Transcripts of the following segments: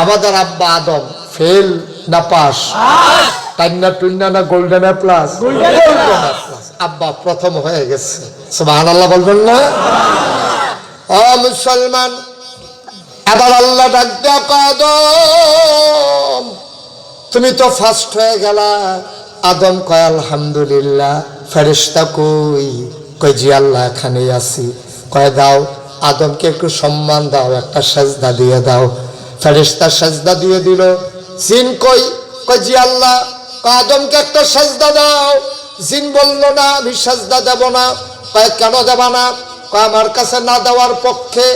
আমাদের আব্বা আদম ফেল না পাস? টান্না টুন্না না গোল্ডেন প্লাস? আব্বা প্রথম হয়ে গেছে। সুবহানাল্লাহ বলবেন না? ও মুসলমান এবার আল্লাহ ডাক দেয়া আদম তুমি তো ফার্স্ট হয়ে গেলা। আদম কয় আলহামদুলিল্লাহ ফেরেশতা কই? কই জি আল্লাহ এখানে আছি। কয় দাও। আদমকে একটু সম্মান দাও একটা সাজদা দিয়ে দাও। ফেরেশতা সাজদা দিয়ে দিল। জিন কই? কই জি আল্লাহ আদমকে একটা সাজদা দাও। জিন বলল, না, আমি সাজদা দেব না। কয়, কেন দেব না? কয়, আমার কাছে না দেওয়ার পক্ষে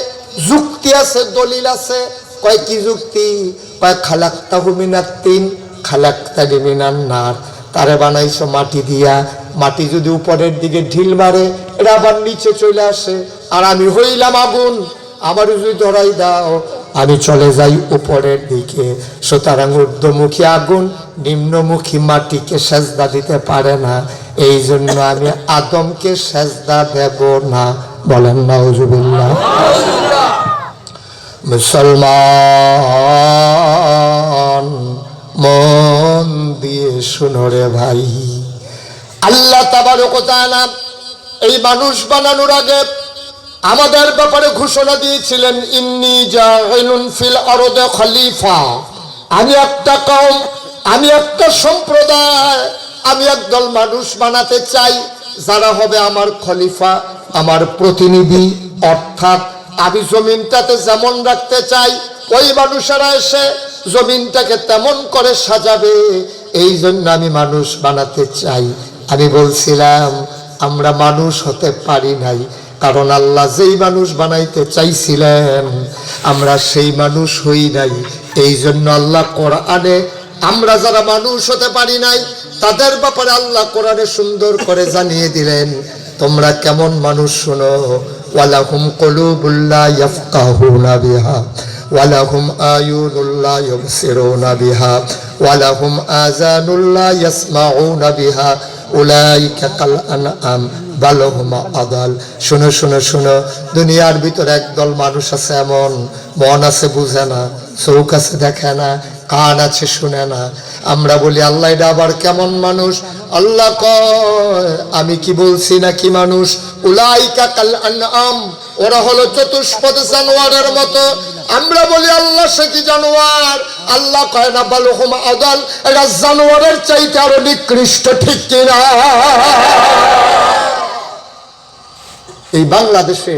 যুক্তি আছে, দলিল আছে। কয়, কি যুক্তি? কয় খালাক্তা হুমিনার তিন খালাক্তা ডিমিনার নার। তারে বানাইছো মাটি দিয়া। মাটি যদি উপরের দিকে ঢিল মারে এটা আবার নিচে চলে আসে। আর আমি হইলাম আগুন। আমার যদি ধরাই দাও আমি চলে যাই উপরের দিকে। সুতরাং ঊর্ধ্বমুখী আগুন, নিম্নমুখী মাটিকে সেজদা দিতে পারে না। এই জন্য আমি আদমকে সেজদা দেব না। বলেন না মুসলমান, মন দিয়ে শুনো রে ভাই। আল্লাহ তাআলা এই মানুষ বানানোর আগে আমাদের ব্যাপারে ঘোষণা দিয়েছিলেন, ইন্নি জাহিলুন ফিল আরদে খলিফা। আমি একটা কম আমি একটা সম্প্রদায়, আমি একদল মানুষ বানাতে চাই, যারা হবে আমার খলিফা, আমার প্রতিনিধি। অর্থাৎ আমি জমিনটাতে যেমন রাখতে চাই, ওই মানুষেরা এসে জমিনটাকে তেমন করে সাজাবে। এই জন্য আমি মানুষ বানাতে চাই। আমি বলছিলাম, আমরা মানুষ হতে পারি নাই। কারণ আল্লাহ যেই মানুষ বানাইতে চাইছিলেন, আমরা সেই মানুষ হই নাই। এই জন্য আল্লাহ কোরআনে, আমরা যারা মানুষ হতে পারি নাই, তাদের ব্যাপারে আল্লাহ কোরআনে সুন্দর করে জানিয়ে দিলেন, তোমরা কেমন মানুষ শোনো? ওয়ালাহুম কলুবুল্লাহ ইয়াফকাহুনা বিহা, ওয়ালাহুম আয়ুনুল্লাহ ইউবসিরুনা বিহা, ওয়ালাহুম আযানুল্লাহ ইয়াসমাউনা বিহা, উলাইকা কাল আনআম। বালহুমা আদাল। শুনো শুনো শুনো, দুনিয়ার ভিতরে একদল মানুষ আছে এমন, মন আছে বুঝে না চৌক আছে দেখে না, কান আছে শুনে না। আমরা বলি, আল্লাহ, এটা আবার কেমন মানুষ? আল্লাহ কয়, আমি কি বলছি না কি মানুষ? উলাইকা কাল আনআম, ওরা হলো চতুষ্পদ জানোয়ারের মতো। আমরা বলি, আল্লাহ, সে কি জানোয়ার? আল্লাহ কয় না, বালুহুম আদাল এটা জানোয়ারের চাইতে আরও নিকৃষ্ট, ঠিক কিনা? এই বাংলাদেশে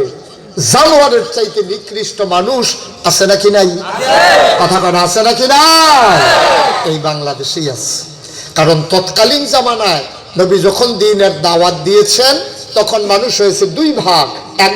জানোয়ারের চাইতে নিকৃষ্ট মানুষ আছে নাকি নাই? কথা কথা আছে নাকি নাই? এই বাংলাদেশেই আছে। কারণ তৎকালীন জামানায় নবী যখন দিনের দাওয়াত দিয়েছেন, তখন মানুষ হয়েছে দুই ভাগ, এক